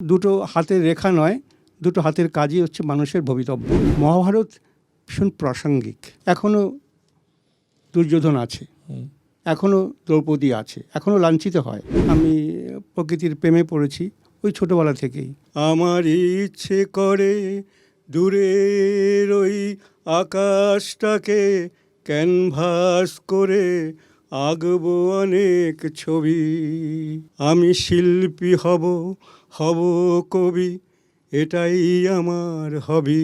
দুটো হাতের রেখা নয় দুটো হাতের কাজই হচ্ছে মানুষের ভবিতব্য। মহাভারত ভীষণ প্রাসঙ্গিক। এখনও দুর্যোধন আছে। এখনও দ্রৌপদী আছে। এখনও লাঞ্ছিত হয়। আমি প্রকৃতির প্রেমে পড়েছি ওই ছোটবেলা থেকেই। আমার ইচ্ছে করে দূরের ওই আকাশটাকে ক্যানভাস করে আঁকবো অনেক ছবি। আমি শিল্পী হব হব কবি, এটাই আমার হবি।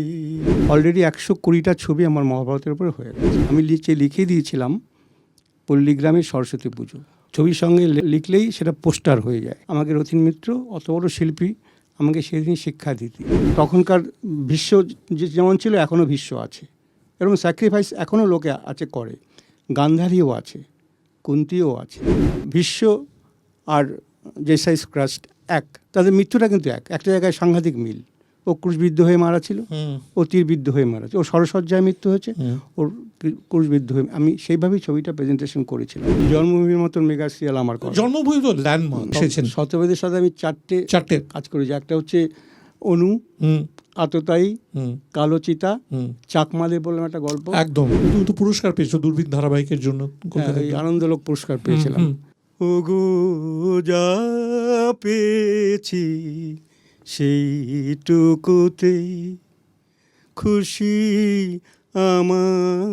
অলরেডি একশো কুড়িটা ছবি আমার মহাভারতের উপরে হয়ে গেছে। আমি নিচে লিখে দিয়েছিলাম পল্লীগ্রামের সরস্বতী পুজো। ছবির সঙ্গে লিখলেই সেটা পোস্টার হয়ে যায়। আমাকে রথিন মিত্র, অত বড় শিল্পী, আমাকে সেদিন শিক্ষা দিতে। তখনকার বিশ্ব যেমন ছিল, এখনও বিশ্ব আছে। এরকম স্যাক্রিফাইস এখনও লোকে আছে, করে। গান্ধারীও আছে। কুন্তিও আছে। বিশ্ব আর জেসাইস ক্রাস্ট এক। তাদের মৃত্যুটা কিন্তু এক। একটা জায়গায় সাংঘাতিক মিল। ও ক্রুশবিদ্ধ হয়ে মারা ছিল। ও তীরবিদ্ধ হয়ে মারা ছিল। ও সরসজ্জায় মৃত্যু হয়েছে। ওর ক্রু- ক্রুশবিদ্ধ হয়ে আমি সেইভাবেই ছবিটা প্রেজেন্টেশন করেছিলাম। জন্মভূমির মতন মেগা সিরিয়াল আমার জন্মভূমি তো ল্যান্ডমার্ক শতবেদের সাথে আমি চারটে চারটে। কাজ করেছি। একটা হচ্ছে অনু হুম। আততায়ী হুম। কালোচিতা চাকমাদের বললাম একটা গল্প। একদম। তুমি তো পুরস্কার পেয়েছ দূরবীন ধারাবাহিকের জন্য হ্যাঁ, আনন্দলোক পুরস্কার পেয়েছিলাম। হুম, ওগো যা পেয়েছি সেইটুকুতেই খুশি আমার